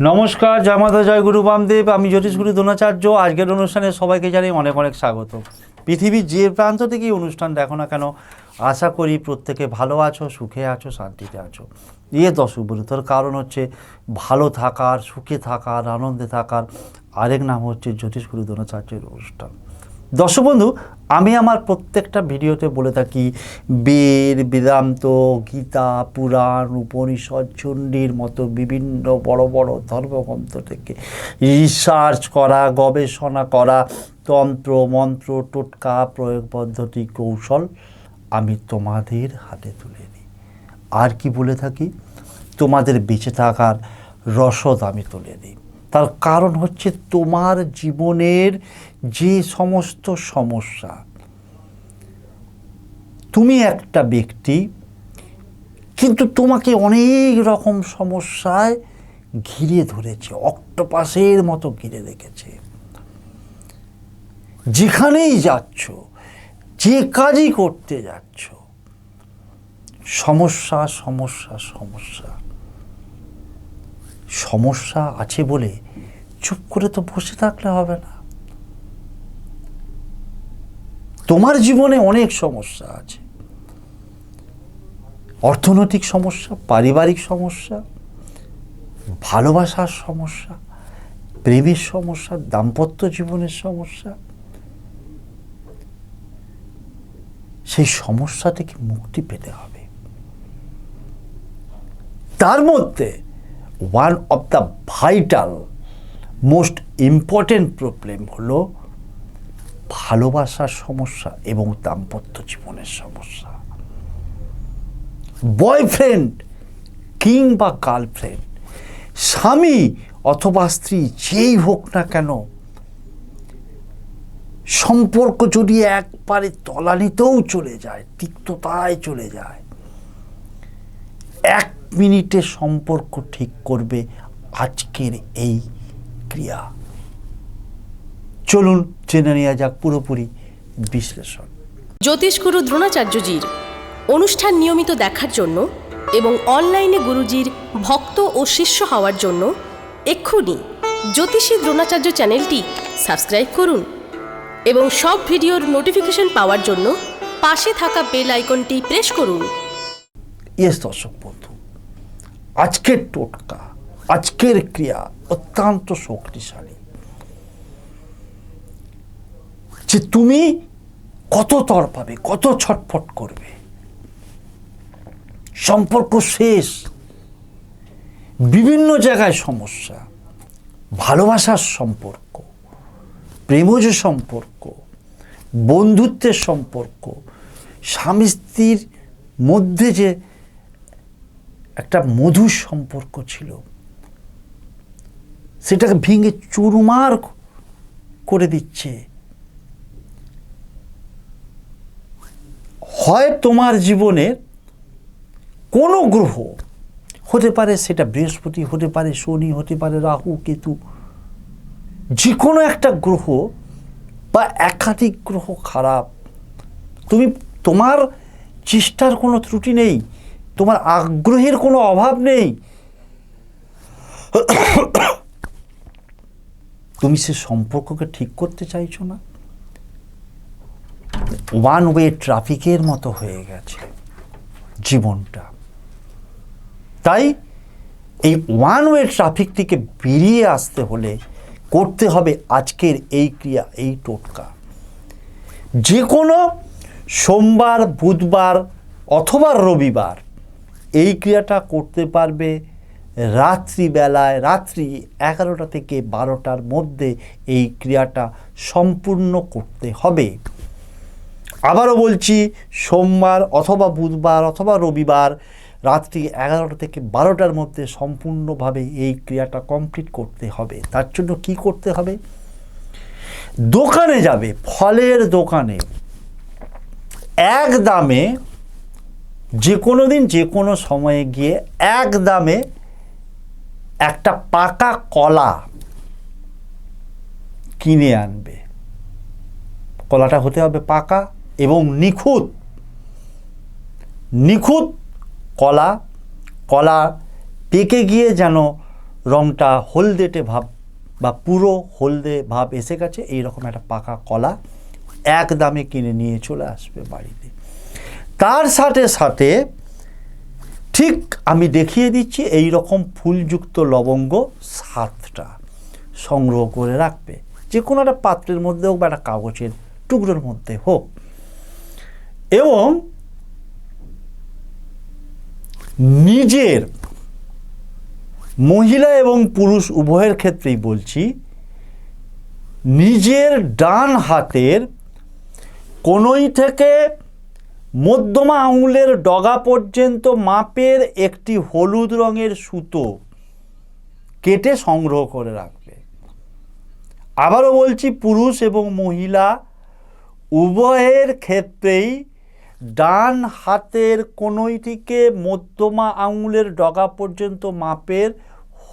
নমস্কার, জয় মাতা, জয় গুরু বামদেব, আমি জ্যোতিষগুরু দ্রোণাচার্য। আজকের অনুষ্ঠানে সবাইকে জানাই অনেক অনেক স্বাগত। পৃথিবীর যে প্রান্ত থেকে অনুষ্ঠান দেখো না কেন, আশা করি প্রত্যেকে ভালো আছো, সুখে আছো, শান্তিতে আছো। ইয়ে দর্শক বন্ধু তার কারণ হচ্ছে ভালো থাকার, সুখে থাকার, আনন্দে থাকার আরেক নাম হচ্ছে জ্যোতিষগুরু দ্রোণাচার্যের অনুষ্ঠান। দর্শক বন্ধু আমি আমার প্রত্যেকটা ভিডিওতে বলে থাকি, বেদ, বেদান্ত, গীতা, পুরাণ, উপনিষদ, চণ্ডীর মতো বিভিন্ন বড় বড় ধর্মগ্রন্থ থেকে রিসার্চ করা, গবেষণা করা, তন্ত্র, মন্ত্র, টোটকা, প্রয়োগ পদ্ধতি, কৌশল আমি তোমাদের হাতে তুলে দিই। আর কি বলে থাকি? তোমাদের বেঁচে থাকার রসদ আমি তুলে দিই। তার কারণ হচ্ছে তোমার জীবনের যে সমস্ত সমস্যা তুমি একটা ব্যক্তি, কিন্তু তোমাকে অনেক রকম সমস্যায় ঘিরে ধরেছে, অক্টোপাসের মতো ঘিরে রেখেছে। যেখানেই যাচ্ছ, যে কাজই করতে যাচ্ছ, সমস্যা সমস্যা সমস্যা। সমস্যা আছে বলে চুপ করে তো বসে থাকলে হবে না। তোমার জীবনে অনেক সমস্যা আছে। অর্থনৈতিক সমস্যা, পারিবারিক সমস্যা, ভালোবাসার সমস্যা, প্রেমের সমস্যা, দাম্পত্য জীবনের সমস্যা, সেই সমস্যা থেকে মুক্তি পেতে হবে। তার মধ্যে one of the vital most important problem হলো ভালোবাসার সমস্যা এবং দাম্পত্য জীবনের সমস্যা। বয়ফ্রেন্ড কিংবা গার্লফ্রেন্ড স্বামী অথবা স্ত্রী যেই হোক না কেন, সম্পর্ক যদি একবারে তলানিতেও চলে যায়, তিক্ততায় চলে যায়, এক মিনিটে সম্পর্ক ঠিক করবে আজকের এই ক্রিয়া। চলুন জেনে নেওয়া যাক পুরোপুরি বিশ্লেষণ। জ্যোতিষগুরু দ্রোণাচার্যজির অনুষ্ঠান নিয়মিত দেখার জন্য এবং অনলাইনে গুরুজির ভক্ত ও শিষ্য হওয়ার জন্য এক্ষুনি জ্যোতিষী দ্রোণাচার্য চ্যানেলটি সাবস্ক্রাইব করুন এবং সব ভিডিওর নোটিফিকেশন পাওয়ার জন্য পাশে থাকা বেল আইকনটি প্রেস করুন। ইয়েস দর্শক বন্ধু, আজকের টোটকা, আজকের ক্রিয়া অত্যন্ত শক্তিশালী। যে তুমি কত তর পাবে, কত ছটফট করবে সম্পর্ক শেষ। বিভিন্ন জায়গায় সমস্যা। ভালোবাসার সম্পর্ক, প্রেমজ সম্পর্ক, বন্ধুত্বের সম্পর্ক, স্বামী স্ত্রীর মধ্যে যে একটা মধুর সম্পর্ক ছিল, সেটাকে ভেঙে চুরমার করে দিচ্ছে। হয় তোমার জীবনের কোনো গ্রহ হতে পারে সেটা বৃহস্পতি, হতে পারে শনি, হতে পারে রাহু, কেতু যে কোনো একটা গ্রহ বা একাধিক গ্রহ খারাপ, তুমি তোমার চেষ্টার কোনো ত্রুটি নেই, তোমার আগ্রহের কোনো অভাব নেই, তুমি সে সম্পর্ককে ঠিক করতে চাইছো না? ওয়ান ওয়ে ট্রাফিকের মতো হয়ে গেছে জীবনটা। তাই এই ওয়ান ওয়ে ট্রাফিক থেকে বেরিয়ে আসতে হলে করতে হবে আজকের এই ক্রিয়া, এই টোটকা। যে কোনো সোমবার, বুধবার অথবা রবিবার এই ক্রিয়াটা করতে পারবে রাত্রিবেলায়, রাত্রি এগারোটা থেকে বারোটার মধ্যে এই ক্রিয়াটা সম্পূর্ণ করতে হবে। আবারও বলছি, সোমবার অথবা বুধবার অথবা রবিবার রাত্রি এগারোটা থেকে বারোটার মধ্যে সম্পূর্ণভাবে এই ক্রিয়াটা কমপ্লিট করতে হবে। তার জন্য কি করতে হবে? দোকানে যাবে, ফলের দোকানে। এক দামে যে কোনো দিন, যে কোনো সময়ে গিয়ে এক দামে একটা পাকা কলা কিনে আনবে। কলাটা হতে হবে পাকা এবং নিখুঁত। নিখুঁত কলা কলা পেকে গিয়ে যেন রংটা হলদেটে ভাব বা পুরো হলদে ভাব এসে গেছে, এইরকম একটা পাকা কলা এক দামে কিনে নিয়ে চলে আসবে বাড়িতে। তার সাথে সাথে ঠিক আমি দেখিয়ে দিচ্ছি এই রকম ফুলযুক্ত লবঙ্গ সাতটা সংগ্রহ করে রাখবে। যে কোনো একটা পাত্রের মধ্যে হোক বা একটা কাগজের টুকরোর মধ্যে হোক। এবং নিজের মহিলা এবং পুরুষ উভয়ের ক্ষেত্রেই বলছি, নিজের ডান হাতের কোনোই থেকে মধ্যমা আঙুলের ডগা পর্যন্ত মাপের একটি হলুদ রঙের সুতো কেটে সংগ্রহ করে রাখবে। আবারও বলছি, পুরুষ এবং মহিলা উভয়ের ক্ষেত্রেই ডান হাতের কোনোই থেকে মধ্যমা আঙুলের ডগা পর্যন্ত মাপের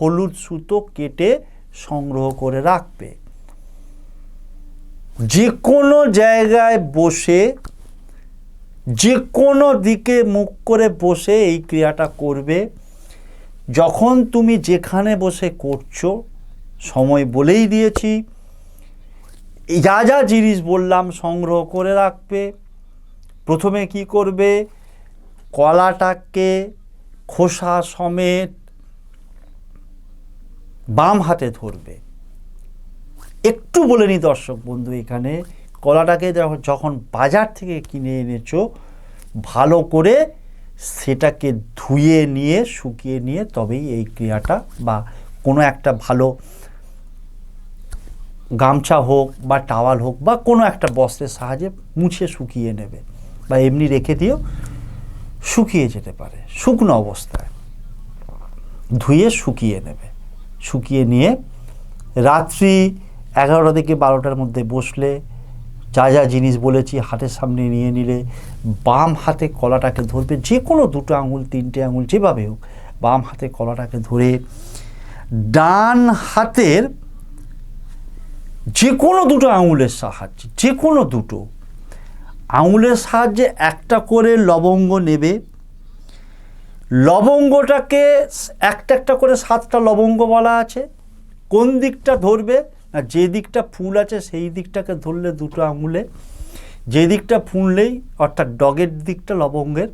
হলুদ সুতো কেটে সংগ্রহ করে রাখবে। যে কোনো জায়গায় বসে যে কোনো দিকে মুখ করে বসে এই ক্রিয়াটা করবে। যখন তুমি যেখানে বসে করছ, সময় বলেই দিয়েছি, যা যা জিনিস বললাম সংগ্রহ করে রাখবে। প্রথমে কি করবে? কলাটাকে খোসা সমেত বাম হাতে ধরবে। একটু বলে নি দর্শক বন্ধু এখানে, কলাটাকে যখন- বাজার থেকে কিনে এনেছো, ভালো করে সেটাকে ধুয়ে নিয়ে, শুকিয়ে নিয়ে তবেই এই ক্রিয়াটা বা কোনো একটা ভালো গামছা হোক বা টাওয়াল হোক বা কোনো একটা বস্ত্রের সাহায্যে মুছে শুকিয়ে নেবে। বা এমনি রেখে দিও শুকিয়ে যেতে পারে, শুকনো অবস্থায়। ধুয়ে শুকিয়ে নেবে। শুকিয়ে নিয়ে রাত্রি এগারোটা থেকে বারোটার মধ্যে বসলে যা যা জিনিস বলেছি হাতের সামনে নিয়ে নিলে, বাম হাতে কলাটাকে ধরবে, যে কোনো দুটো আঙুল, তিনটে আঙুল, যেভাবে হোক, বাম হাতে কলাটাকে ধরে ডান হাতের যে কোনো দুটো আঙুলের সাহায্যে, যে কোনো দুটো আঙুলের সাহায্যে একটা করে লবঙ্গ নেবে। লবঙ্গটাকে একটা একটা করে সাতটা লবঙ্গ বলা আছে। কোন দিকটা ধরবে না যে দিকটা ফুল আছে সেই দিকটাকে ধরলে দুটো আঙুলে। যে দিকটা ফুললেই অর্থাৎ ডগের দিকটা লবঙ্গের।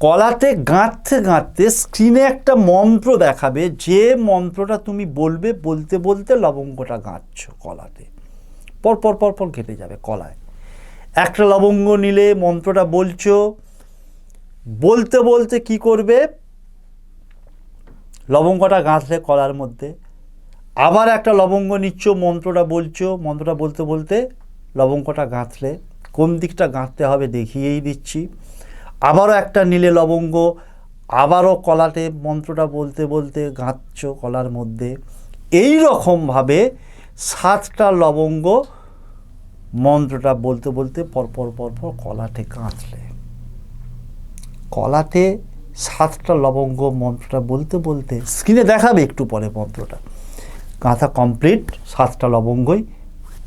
কলাতে গাঁথতে গাঁথতে স্ক্রিনে একটা মন্ত্র দেখাবে, যে মন্ত্রটা তুমি বলবে, বলতে বলতে লবঙ্গটা গাঁথছ কলাতে। পর পর পর পর কেটে যাবে কলায়। একটা লবঙ্গ নিলে মন্ত্রটা বলছো, বলতে বলতে কি করবে? লবঙ্গটা গাঁথলে কলার মধ্যে। আবার একটা লবঙ্গ নিচ্ছ, মন্ত্রটা বলছো, মন্ত্রটা বলতে বলতে লবঙ্গটা গাঁথলে, কোন দিকটা গাঁথতে হবে দেখিয়েই দিচ্ছি। আবারও একটা নিলে লবঙ্গ, আবারও কলাতে মন্ত্রটা বলতে বলতে গাঁথছ কলার মধ্যে। এই রকমভাবে সাতটা লবঙ্গ মন্ত্রটা বলতে বলতে পরপর পরপর কলাতে গাঁথলে কলাতে সাতটা লবঙ্গ মন্ত্রটা বলতে বলতে স্ক্রিনে দেখাবে একটু পরে মন্ত্রটা। কাঁথা কমপ্লিট সাতটা লবঙ্গই।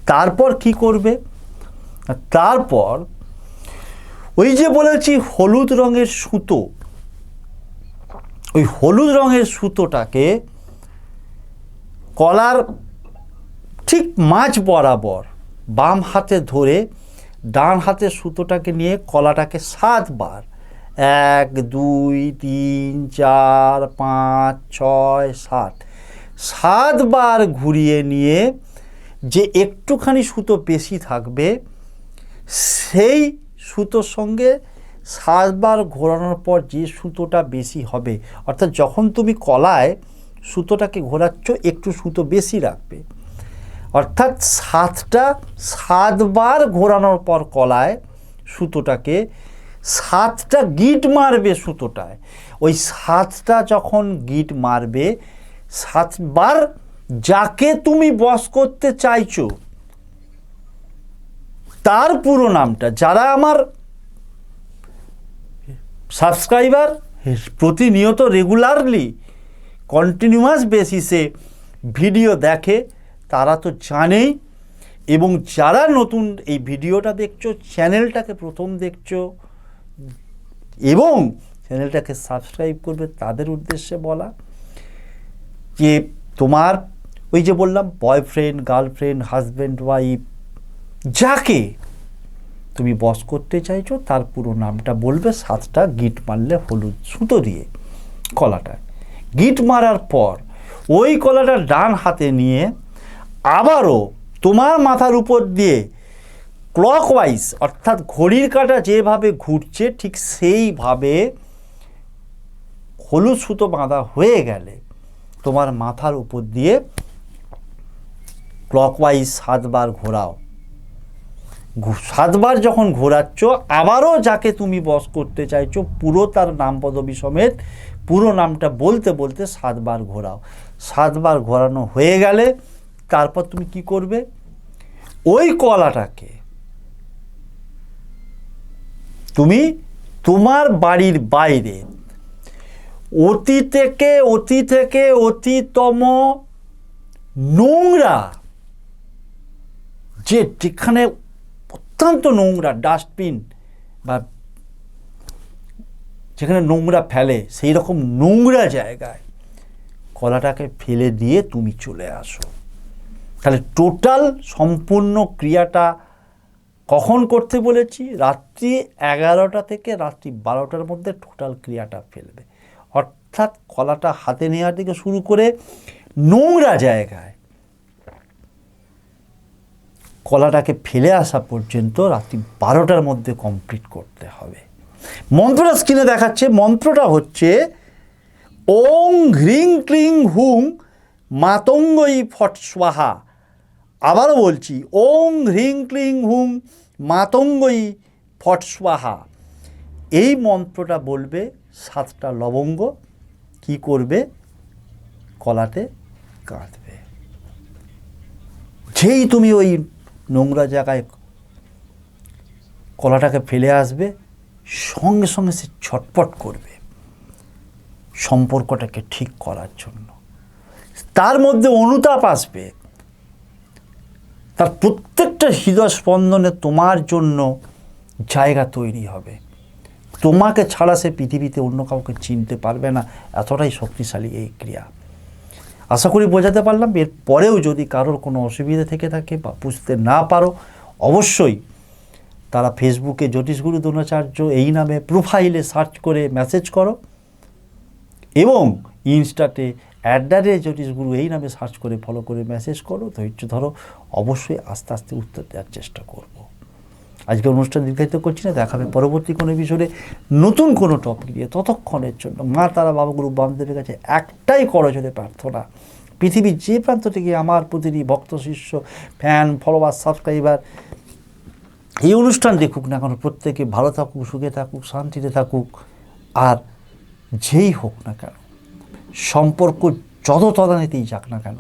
তারপর কি করবে? তারপর ওই যে বলেছি হলুদ রঙের সুতো, ওই হলুদ রঙের সুতোটাকে কলার ঠিক মাঝ বরাবর বাম হাতে ধরে ডান হাতে সুতোটাকে নিয়ে কলাটাকে সাতবার। এক, দুই, তিন, চার, পাঁচ, ছয়, সাত। সাতবার ঘুরিয়ে নিয়ে যে একটুখানি সুতো বেশি থাকবে, সেই সুতোর সঙ্গে সাতবার ঘোরানোর পর যে সুতোটা বেশি হবে, অর্থাৎ যখন তুমি কলায় সুতোটাকে ঘোরাচ্ছ, একটু সুতো বেশি রাখবে। অর্থাৎ সাতটা, সাতবার ঘোরানোর পর কলায় সুতোটাকে, সাতটা গিট মারবে সুতোটায়। ওই সাতটা যখন গিট মারবে, সাতবার যাকে তুমি বস করতে চাইছো, তার পুরো নামটা, যারা আমার সাবস্ক্রাইবার প্রতিনিয়ত রেগুলারলি, কন্টিনিউয়াস বেসিসে ভিডিও দেখে তারা তো জানেই। এবং যারা নতুন এই ভিডিওটা দেখছ, চ্যানেলটাকে প্রথম দেখছ, এবং চ্যানেলটাকে সাবস্ক্রাইব করবে তাদের উদ্দেশ্যে বলা যে তোমার ওই যে বললাম বয়ফ্রেন্ড গার্লফ্রেন্ড হাজব্যান্ড ওয়াইফ যাকে তুমি বস করতে চাইছো, তার পুরো নামটা বলবে সাতটা গিট মারলে হলুদ সুতো দিয়ে কলাটা গিট মারার পর ওই কলাটা ডান হাতে নিয়ে আবারও তোমার মাথার উপর দিয়ে ক্লকওয়াইজ অর্থাৎ ঘড়ির কাঁটা যেভাবে ঘুরছে, ঠিক সেইভাবে হলুদ সুতো বাঁধা হয়ে গেলে তোমার মাথার উপর দিয়ে ক্লকওয়াইজ সাতবার ঘোরাও। সাতবার যখন ঘোরাচ্ছ, আবারও যাকে তুমি বস করতে চাইছো, পুরো তার নাম পদবী সমেত পুরো নামটা বলতে বলতে সাতবার ঘোরাও। সাতবার ঘোরানো হয়ে গেলে তারপর তুমি কি করবে? ওই কলাটাকে তুমি তোমার বাড়ির বাইরে অতি থেকে অতি থেকে অতিতম নোংরা, যে যেখানে অত্যন্ত নোংরা ডাস্টবিন বা যেখানে নোংরা ফেলে সেই রকম নোংরা জায়গায় কলাটাকে ফেলে দিয়ে তুমি চলে আসো। তাহলে টোটাল সম্পূর্ণ ক্রিয়াটা কখন করতে বলেছি? রাত্রি এগারোটা থেকে রাত্রি বারোটার মধ্যে টোটাল ক্রিয়াটা ফেলবে। অর্থাৎ কলাটা হাতে নেওয়ার থেকে শুরু করে নোংরা জায়গায় কলাটাকে ফেলে আসা পর্যন্ত রাত্রি বারোটার মধ্যে কমপ্লিট করতে হবে। মন্ত্রটা স্ক্রিনে দেখাচ্ছে, মন্ত্রটা হচ্ছে, ওং হ্রিং ক্লিং হুং মাতঙ্গই ফট স্বাহা। আবারও বলছি, ওং হ্রিং ক্লিং হুং মাতঙ্গই ফট এই মন্ত্রটা বলবে সাতটা লবঙ্গ, কি করবে? কলাতে কাঁদবে। যেই তুমি ওই নোংরা জায়গায় কলাটাকে ফেলে আসবে, সঙ্গে সঙ্গে সে ছটপট করবে সম্পর্কটাকে ঠিক করার জন্য। তার মধ্যে অনুতাপ আসবে। তার প্রত্যেকটা হৃদয় স্পন্দনে তোমার জন্য জায়গা তৈরি হবে। তোমাকে ছাড়া সে পৃথিবীতে অন্য কাউকে চিনতে পারবে না। এতটাই শক্তিশালী এই ক্রিয়া। আশা করি বোঝাতে পারলাম। এর পরেও যদি কারোর কোনো অসুবিধা থেকে থাকে বা বুঝতে না পারো, অবশ্যই তারা ফেসবুকে জ্যোতিষগুরু দ্রোণাচার্য এই নামে প্রোফাইলে সার্চ করে মেসেজ করো এবং ইনস্টাতে অ্যাট দ্য রেট জ্যোতিষগুরু এই নামে সার্চ করে ফলো করে মেসেজ করো, ধৈর্য ধরো, অবশ্যই আস্তে আস্তে উত্তর দেওয়ার চেষ্টা করব। আজকে অনুষ্ঠান দীর্ঘায়িত করছি না দেখাবে পরবর্তী কোনো বিষয়ে নতুন কোনো টপিক দিয়ে ততক্ষণের জন্য মা, তারা বাবাগুরু বামদেবের কাছে একটাই করজোরে প্রার্থনা, পৃথিবীর যে প্রান্ত থেকে আমার প্রতিটি ভক্ত, শিষ্য ফ্যান ফলোয়ার সাবস্ক্রাইবার এই অনুষ্ঠান দেখুক না কেন, প্রত্যেকে ভালো থাকুক, সুখে থাকুক, শান্তিতে থাকুক, আর যেই হোক না কেন সম্পর্ক যত তদানীতেই যাক না কেন,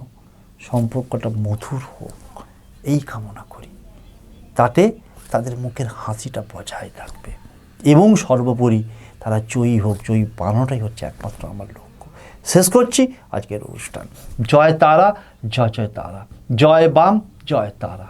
সম্পর্কটা মধুর হোক, এই কামনা করি। তাতে তাদের মুখের হাসিটা বজায় থাকবে এবং সর্বোপরি তারা জয়ী হোক জয়ী বানানোটাই হচ্ছে একমাত্র আমার লক্ষ্য। শেষ করছি আজকের অনুষ্ঠান। জয় তারা, জয় জয় তারা। জয় বাম, জয় তারা।